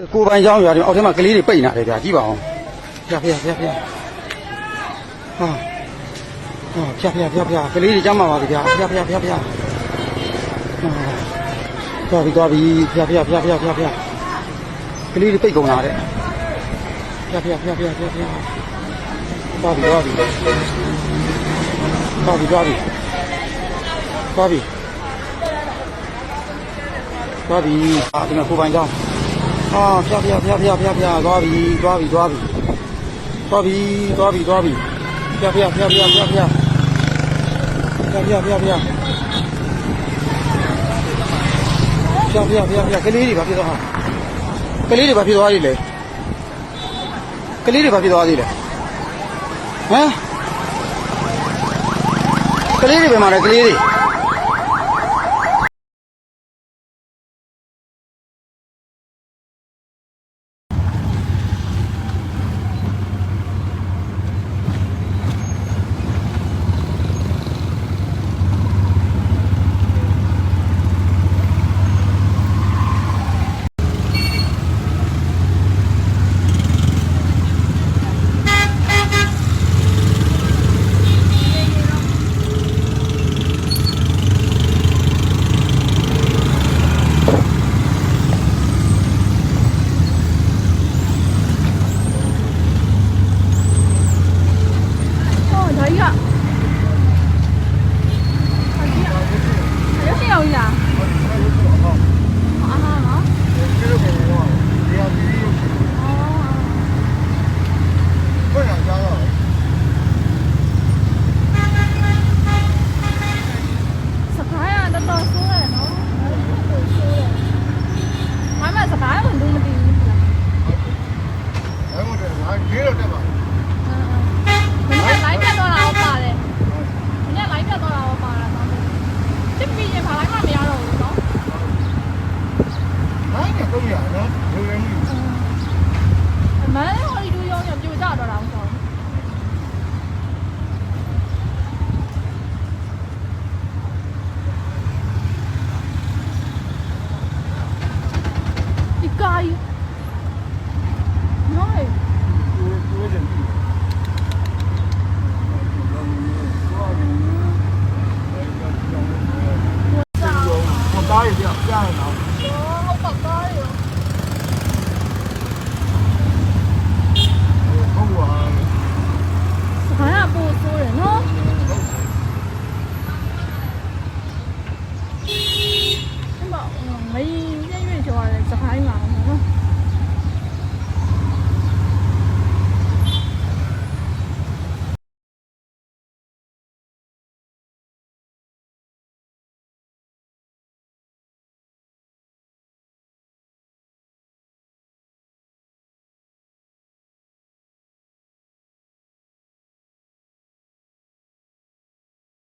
ကိုပိုင်ကျောင်းရွာတွေအောက်ထဲမှာကလေးတွေပိတ်နေတယ်ဗျာကြည့်ပါအောင်ဖျားဖျားဖျားဖျားဟာဟာဖျားဖျားဖျားဖျားကလေးတွေကြမ်းပါပါဗျာဖျားဖျားဖျားဖျားဟာသွားပြီသွားပြီဖျားဖျားဖျားဖျားဖျားဖျားကလေးတွေပိတ်ကုန်လာတဲ့ဖျားဖျားဖျားဖျားဖျားဖျားသွားပြီသွားပြီသွားပြီသွားပြီသွားပြီသွားပြီဟာဒီမှာကိုပိုင်ကျောင်း အာဖျားဖျားဖျားဖျားဖျားဖျားသွားပြီသွားပြီသွားပြီသွားပြီသွားပြီသွားပြီဖျားဖျားဖျားဖျားဖျားဖျားဖျားဖျားဖျားဖျားဖျားဖျားဖျားဖျားဖျားကလေးတွေဘာဖြစ်သွားဟာကလေးတွေဘာဖြစ်သွားသေးလဲကလေးတွေဘာဖြစ်သွားသေးလဲဟမ်ကလေးတွေပဲမှာလဲကလေးတွေ 300နော်ဝယ်ရမှုမန်း